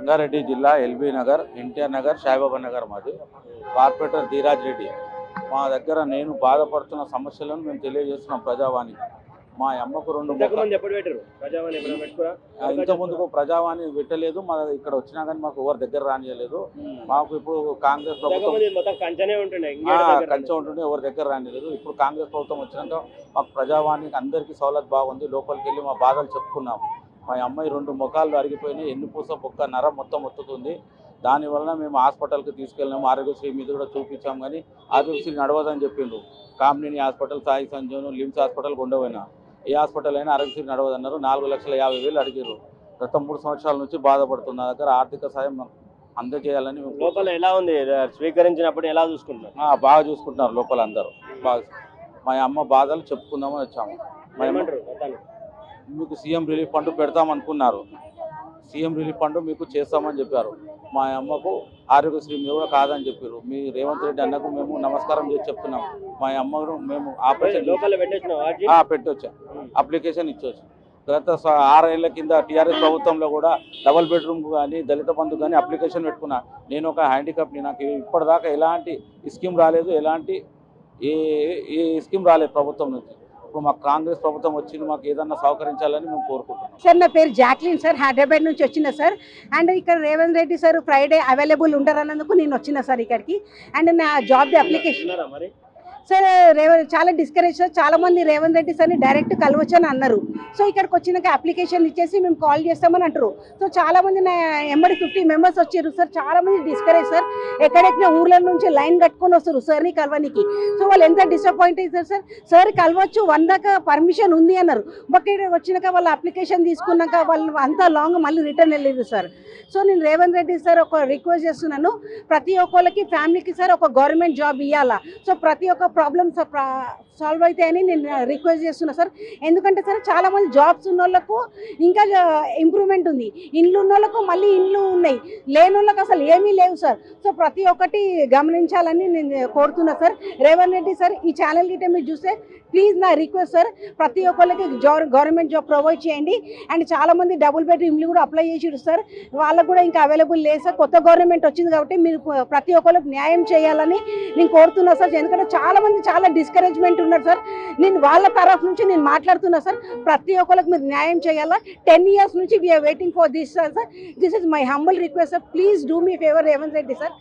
రంగారెడ్డి జిల్లా ఎల్బీ నగర్ ఎన్టీఆర్ నగర్ సాయిబాబా నగర్ మాది. కార్పొరేటర్ ధీరాజ్ రెడ్డి. మా దగ్గర నేను బాధపడుతున్న సమస్యలను మేము తెలియజేస్తున్నాం ప్రజావాణి. మా అమ్మకు రెండు ఇంత ముందుకు ప్రజావాణి పెట్టలేదు. మా ఇక్కడ వచ్చినా కానీ మాకు ఎవరి దగ్గర రానియలేదు. మాకు ఇప్పుడు కాంగ్రెస్ ప్రభుత్వం కంచనే ఉంటుండే. కంచె ఉంటుండే. ఎవరి దగ్గర రానిలేదు ఇప్పుడు కాంగ్రెస్ ప్రభుత్వం వచ్చినాక మాకు ప్రజావాణికి అందరికీ సౌలత్ బాగుంది. లోపలికి వెళ్ళి మా బాధలు చెప్పుకున్నాం మా అమ్మాయి రెండు ముఖాలు అరిగిపోయినాయి ఎన్నుపూస బొక్క నర మొత్తం ఒత్తుతుంది. దానివల్ల మేము హాస్పిటల్కి తీసుకెళ్ళినాము ఆరోగ్యశ్రీ మీద కూడా చూపించాం కానీ ఆరోగ్యశ్రీ నడవదని చెప్పిండు Kamineni hospital Sai Sanjeevan LIMS hospital ఉండవైనా ఏ హాస్పిటల్ అయినా ఆరోగ్యశ్రీ నడవదన్నారు నాలుగు లక్షల యాభై వేలు అడిగారు గత మూడు సంవత్సరాల నుంచి బాధపడుతున్న దగ్గర ఆర్థిక సాయం అందజేయాలని లోపల ఎలా ఉంది? స్వీకరించినప్పుడు ఎలా చూసుకుంటున్నారు? ఆ, బాగా చూసుకుంటున్నారు లోపల అందరూ. బాగా మా అమ్మ బాధలు చెప్పుకుందామని వచ్చాము మా అమ్మ ఏమంటారు మొత్తానికి? మీకు సీఎం రిలీఫ్ ఫండ్ పెడతాం అనుకున్నారు సీఎం రిలీఫ్ ఫండ్ మీకు చేస్తామని చెప్పారు. మా అమ్మకు ఆరోగ్యశ్రీ మీరు కూడా కాదని చెప్పారు. మీ రేవంత్ రెడ్డి అన్నకు మేము నమస్కారం చేసి చెప్తున్నాం. మా అమ్మను మేము ఆపరేషన్ పెట్టొచ్చాం. అప్లికేషన్ ఇచ్చొచ్చు గత ఆరేళ్ళ కింద టీఆర్ఎస్ ప్రభుత్వంలో కూడా డబల్ బెడ్రూమ్ కానీ దళిత బంధు కానీ అప్లికేషన్ పెట్టుకున్నా. నేను ఒక హ్యాండిక్యాప్ని నాకు ఇప్పటిదాకా ఎలాంటి స్కీమ్ రాలేదు. ఎలాంటి ఏ ఏ స్కీమ్ రాలేదు ప్రభుత్వం నుంచి. ఇప్పుడు మాకు కాంగ్రెస్ ప్రభుత్వం వచ్చింది మాకు ఏదన్నా సహకరించాలని మేము కోరుకుంటున్నాం. సార్ నా పేరు జాక్లిన్ సార్ హైదరాబాద్ నుంచి వచ్చిన సార్. అండ్ ఇక్కడ Revanth Reddy sir Friday available ఉంటారన్నందుకు నేను వచ్చిన సార్ ఇక్కడికి. అండ్ నా job application so sir Revanth చాలా డిస్కరేజ్ సార్. చాలా మంది రేవంత్ రెడ్డి సార్ని డైరెక్ట్ కలవచ్చు అని అన్నారు. సో ఇక్కడికి వచ్చినాక అప్లికేషన్ ఇచ్చేసి మేము కాల్ చేస్తామని అంటారు. సో చాలా మంది నా ఎంబడి ఫిఫ్టీ మెంబర్స్ వచ్చారు సార్. చాలా మంది డిస్కరేజ్ సార్. ఎక్కడెక్కడ ఊర్ల నుంచి లైన్ కట్టుకొని వస్తారు సార్ని కలవనికి. సో వాళ్ళు ఎంత డిసప్పాయింట్ అవుతారు సార్? సార్ కలవచ్చు వన్ దాకా పర్మిషన్ ఉంది అన్నారు. బట్ ఇక్కడ వచ్చినాక వాళ్ళు అప్లికేషన్ తీసుకున్నాక వాళ్ళు అంతా లాంగ్ మళ్ళీ రిటర్న్ వెళ్ళారు సార్. సో నేను రేవంత్ రెడ్డి సార్ ఒక రిక్వెస్ట్ చేస్తున్నాను. ప్రతి ఒక్కరికి ఫ్యామిలీకి సార్ ఒక గవర్నమెంట్ జాబ్ ఇవ్వాలా సో ప్రతి ఒక్క ప్రాబ్లమ్స్ సాల్వ్ అవుతాయని నేను రిక్వెస్ట్ చేస్తున్నా సార్ ఎందుకంటే సార్ చాలామంది జాబ్స్ ఉన్న వాళ్ళకు ఇంకా ఇంప్రూవ్మెంట్ ఉంది. ఇండ్లు ఉన్న వాళ్ళకు మళ్ళీ ఇండ్లు ఉన్నాయి. లేని వాళ్ళకి అసలు ఏమీ లేవు సార్ సో ప్రతి ఒక్కటి గమనించాలని నేను కోరుతున్నా సార్ రేవంత్ రెడ్డి సార్ ఈ ఛానల్ గిట్ట మీరు చూస్తే ప్లీజ్ నా రిక్వెస్ట్ సార్ ప్రతి ఒక్కరికి గవర్నమెంట్ జాబ్ ప్రొవైడ్ చేయండి. అండ్ చాలామంది డబుల్ బెడ్రూమ్లు కూడా అప్లై చేసిరు సార్ వాళ్ళకు కూడా ఇంకా అవైలబుల్ లేదు సార్ కొత్త గవర్నమెంట్ వచ్చింది కాబట్టి మీరు ప్రతి ఒక్కరికి న్యాయం చేయాలని నేను కోరుతున్నా సార్ ఎందుకంటే చాలా మంది చాలా డిస్కరేజ్మెంట్ ఉన్నారు సార్ నేను వాళ్ళ తరఫు నుంచి నేను మాట్లాడుతున్నా సార్ ప్రతి ఒక్కరికి మీరు న్యాయం చేయాలా? టెన్ ఇయర్స్ నుంచి we're waiting for this sir this is my humble request sir please do me favour Revanth Reddy sir